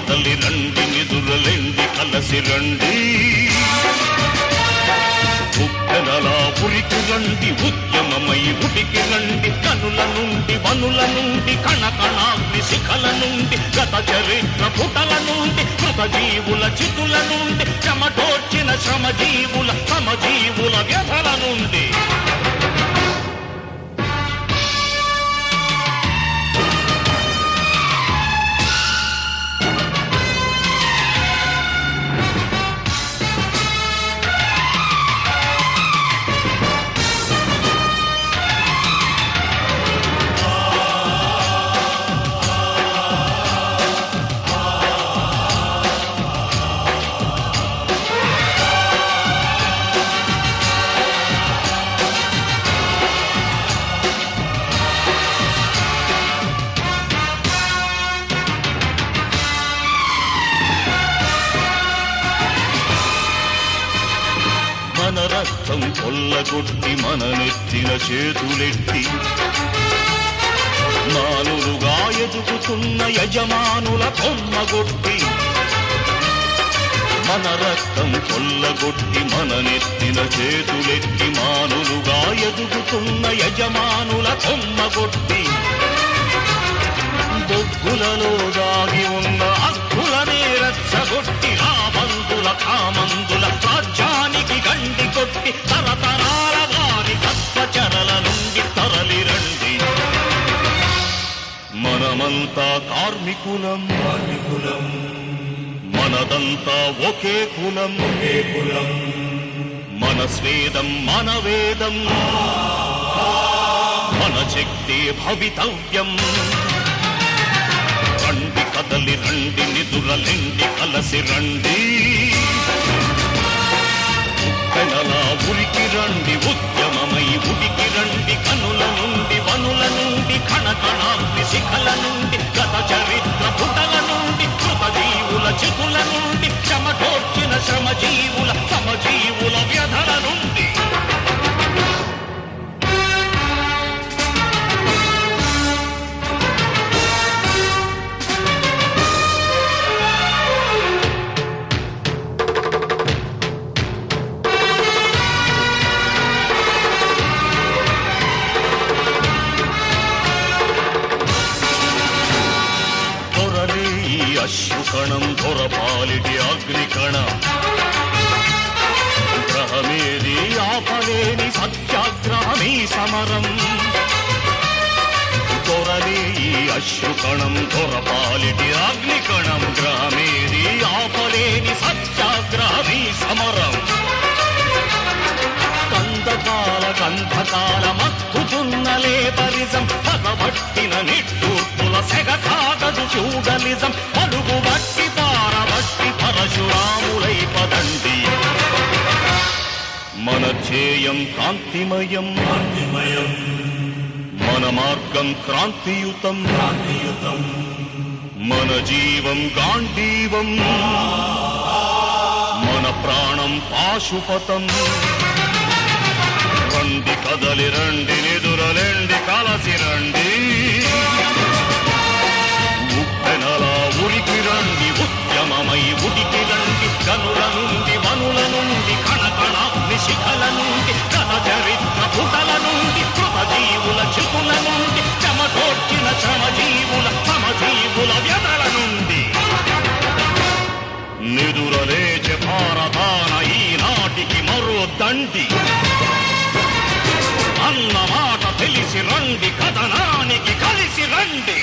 కదలి రండి నిధులెండి కలసి రండి. ఉప్పెనలా ఉరికి రండి ఉద్యమమై ఉడికి రండి కనుల నుండి వనుల నుండి కణకణాగ్ని శిఖల నుండి గత చరిత్ర పుటల నుండి కృత జీవుల చితుల నుండి చెమటోర్చిన శ్రమజీవుల సమజీవుల వ్యధల నుండి. కొట్టి మన నెత్తిన చేతులెట్టి మానులుగా ఎదుగుతున్న యజమానుల కొమ్మగొట్టి మన రక్తం కొల్లగొట్టి మన నెత్తిన చేతులెట్టి మానులుగా ఎదుగుతున్న యజమానుల కొమ్మగొట్టి బొగ్గులలో దాగి ఉన్న అక్కులనే కామందుల రాజ్యానికి గండి కొట్టి తరతరాల వారి తత్వచరల నుండి తరలి రండి మనమంతా కార్మికులం. కార్మికులం. మనదంతా ఒకే కులం. ఏ కులం. మన స్వేదం మన వేదం. మన శక్తి భవితవ్యం. రండి కదలి రండి నిదురలెండి కలసి రండి. ఉరికి రండి ఉద్యమమై ఉడికి రండి కనుల నుండి వనుల నుండి కణకణాగ్ని శిఖల నుండి గత చరిత్ర పుటల నుండి కృత చితుల నుండి క్షమ కోర్చిన శ్రమ జీవుల సత్యాగ్రహమీ సమరం. దొరలే ఈ అశ్రుకణం దొరపాలిటి అగ్నికణం గ్రామేది ఆపలేని సత్యాగ్రహమీ సమరం. కందకాల గంధకాల మక్కుతున్న లేబరిజం పగబట్టిన నిట్టూర్పుల సెగ కాగదు ఫ్యూడలిజం ధ్యేయం కాంతిమయం. కాంతిమయం మన మార్గం క్రాంతియుతం క్రాంతియుతం. మన జీవం గాంధీవం. మన ప్రాణం పాశుపతం. రండి కదలి రండి నిదురలేండి కలసి రండి. దాచిన సమజీవుల సమజీవుల వ్యధల నుండి. నిదురలేచే భారతాన ఈనాటికి మరో దండి. అన్న మాట తెలిసి రండి కథనానికి కలిసి రండి.